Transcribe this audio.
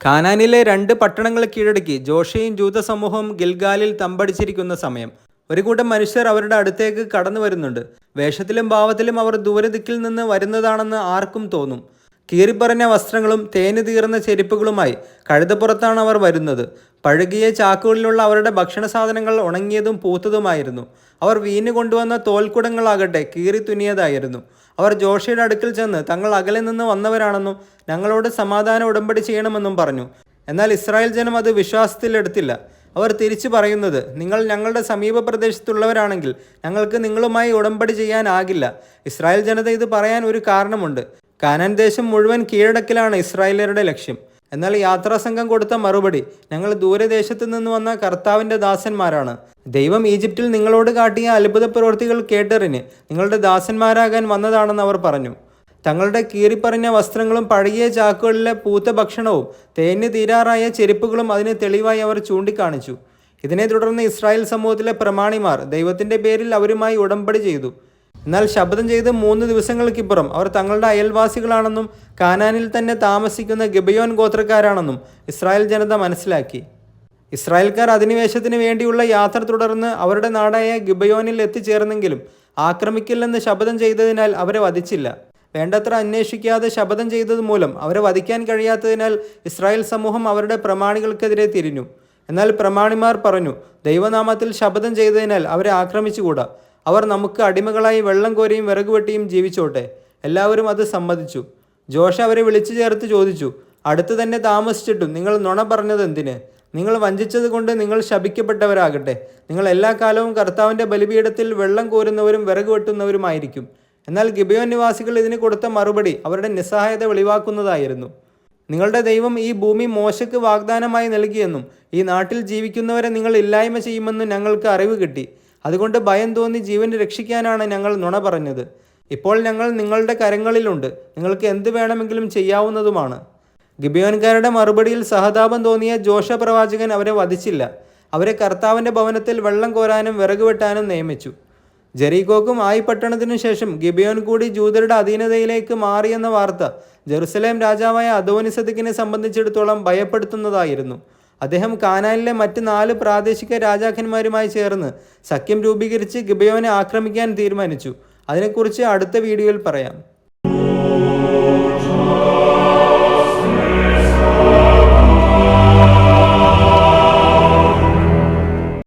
ഖാനാനിലെ രണ്ട് പട്ടണങ്ങൾ കീഴടക്കി ജോഷയും ജൂത സമൂഹവും ഗിൽഗാലിൽ തമ്പടിച്ചിരിക്കുന്ന സമയം. ഒരു കൂട്ടം മനുഷ്യർ അവരുടെ അടുത്തേക്ക് കടന്നു വരുന്നുണ്ട് വേഷത്തിലും ഭാവത്തിലും അവർ ദൂരദിക്കിൽ നിന്ന് വരുന്നതാണെന്ന് ആർക്കും തോന്നും. കീറിപ്പറഞ്ഞ വസ്ത്രങ്ങളും തേന് തീർന്ന ചെരുപ്പുകളുമായി കഴുതപ്പുറത്താണ് അവർ വരുന്നത്. പഴുകിയ ചാക്കുകളിലുള്ള അവരുടെ ഭക്ഷണ സാധനങ്ങൾ ഉണങ്ങിയതും പൂത്തതുമായിരുന്നു. അവർ വീഞ്ഞു കൊണ്ടുവന്ന തോൽക്കുടങ്ങളാകട്ടെ കീറി തുന്നിയതായിരുന്നു. അവർ ജോഷിയുടെ അടുക്കൽ ചെന്ന് തങ്ങൾ അകലെ നിന്ന് വന്നവരാണെന്നും ഞങ്ങളോട് സമാധാന ഉടമ്പടി ചെയ്യണമെന്നും പറഞ്ഞു. എന്നാൽ ഇസ്രായേൽ ജനം അത് വിശ്വാസത്തിലെടുത്തില്ല അവർ തിരിച്ചു പറയുന്നത് നിങ്ങൾ ഞങ്ങളുടെ സമീപ പ്രദേശത്തുള്ളവരാണെങ്കിൽ ഞങ്ങൾക്ക് നിങ്ങളുമായി ഉടമ്പടി ചെയ്യാനാകില്ല. ഇസ്രായേൽ ജനത ഇത് പറയാൻ ഒരു കാരണമുണ്ട്. കാനാൻ ദേശം മുഴുവൻ കീഴടക്കിലാണ് ഇസ്രായേലരുടെ ലക്ഷ്യം. എന്നാൽ യാത്രാസംഘം കൊടുത്ത മറുപടി ഞങ്ങൾ ദൂരദേശത്ത് നിന്ന് വന്ന കർത്താവിന്റെ ദാസന്മാരാണ്. ദൈവം ഈജിപ്തിൽ നിങ്ങളോട് കാട്ടിയ അത്ഭുത പ്രവൃത്തികൾ കേട്ടറിന് നിങ്ങളുടെ ദാസന്മാരാകാൻ വന്നതാണെന്ന് അവർ പറഞ്ഞു. തങ്ങളുടെ കീറിപ്പറഞ്ഞ വസ്ത്രങ്ങളും പഴകിയ ചാക്കുകളിലെ പൂത്ത ഭക്ഷണവും തേന് തീരാറായ ചെരുപ്പുകളും അതിന് തെളിവായി അവർ ചൂണ്ടിക്കാണിച്ചു. ഇതിനെ തുടർന്ന് ഇസ്രായേൽ സമൂഹത്തിലെ പ്രമാണിമാർ ദൈവത്തിന്റെ പേരിൽ അവരുമായി ഉടമ്പടി ചെയ്തു. എന്നാൽ ശബ്ദം ചെയ്ത് മൂന്ന് ദിവസങ്ങൾക്കിപ്പുറം അവർ തങ്ങളുടെ അയൽവാസികളാണെന്നും കാനാനിൽ തന്നെ താമസിക്കുന്ന ഗബയോൻ ഗോത്രക്കാരാണെന്നും ഇസ്രായേൽ ജനത മനസ്സിലാക്കി. ഇസ്രായേൽക്കാർ അധിനിവേശത്തിന് വേണ്ടിയുള്ള യാത്ര തുടർന്ന് അവരുടെ നാടായ ഗിബയോനിൽ എത്തിച്ചേർന്നെങ്കിലും ആക്രമിക്കില്ലെന്ന് ശപഥം ചെയ്തതിനാൽ അവരെ വധിച്ചില്ല. വേണ്ടത്ര അന്വേഷിക്കാതെ ശപഥം ചെയ്തത് മൂലം അവരെ വധിക്കാൻ കഴിയാത്തതിനാൽ ഇസ്രായേൽ സമൂഹം അവരുടെ പ്രമാണികൾക്കെതിരെ തിരിഞ്ഞു. എന്നാൽ പ്രമാണിമാർ പറഞ്ഞു ദൈവനാമത്തിൽ ശപഥം ചെയ്തതിനാൽ അവരെ ആക്രമിച്ചുകൂടാ. അവർ നമുക്ക് അടിമകളായി വെള്ളം കോരിയും വിറകുവെട്ടിയും ജീവിച്ചോട്ടെ. എല്ലാവരും അത് സമ്മതിച്ചു. ജോഷ അവരെ വിളിച്ചു ചേർത്ത് ചോദിച്ചു അടുത്ത് തന്നെ താമസിച്ചിട്ടും നിങ്ങൾ നുണ പറഞ്ഞത് എന്തിന്? നിങ്ങൾ വഞ്ചിച്ചത് കൊണ്ട് നിങ്ങൾ ശപിക്കപ്പെട്ടവരാകട്ടെ. നിങ്ങൾ എല്ലാ കാലവും കർത്താവിന്റെ ബലിപീഠത്തിൽ വെള്ളം കോരുന്നവരും വിറക് വെട്ടുന്നവരുമായിരിക്കും. എന്നാൽ ഗിബയോൻ നിവാസികൾ ഇതിന് കൊടുത്ത മറുപടി അവരുടെ നിസ്സഹായത വെളിവാക്കുന്നതായിരുന്നു. നിങ്ങളുടെ ദൈവം ഈ ഭൂമി മോശയ്ക്ക് വാഗ്ദാനമായി നൽകിയെന്നും ഈ നാട്ടിൽ ജീവിക്കുന്നവരെ നിങ്ങൾ ഇല്ലായ്മ ചെയ്യുമെന്നും ഞങ്ങൾക്ക് അറിവ് കിട്ടി. അതുകൊണ്ട് ഭയം തോന്നി ജീവൻ രക്ഷിക്കാനാണ് ഞങ്ങൾ നുണ പറഞ്ഞത്. ഇപ്പോൾ ഞങ്ങൾ നിങ്ങളുടെ കരങ്ങളിലുണ്ട്. നിങ്ങൾക്ക് എന്ത് വേണമെങ്കിലും ചെയ്യാവുന്നതുമാണ്. ഗിബിയോൻകാരുടെ മറുപടിയിൽ സഹതാപം തോന്നിയ ജോഷ പ്രവാചകൻ അവരെ വധിച്ചില്ല. അവരെ കർത്താവിന്റെ ഭവനത്തിൽ വെള്ളം കോരാനും വിറക് വെട്ടാനും നിയമിച്ചു. ജെറീകോക്കും ആയി പട്ടണത്തിനു ശേഷം ഗിബിയോൻ കൂടി ജൂതരുടെ അധീനതയിലേക്ക് മാറിയെന്ന വാർത്ത ജെറുസലേം രാജാവായ അദോനിസദിക്കിനെ സംബന്ധിച്ചിടത്തോളം ഭയപ്പെടുത്തുന്നതായിരുന്നു. അദ്ദേഹം കാനാനിലെ മറ്റ് നാല് പ്രാദേശിക രാജാക്കന്മാരുമായി ചേർന്ന് സഖ്യം രൂപീകരിച്ച് ഗിബയോനെ ആക്രമിക്കാൻ തീരുമാനിച്ചു. അതിനെക്കുറിച്ച് അടുത്ത വീഡിയോയിൽ പറയാം.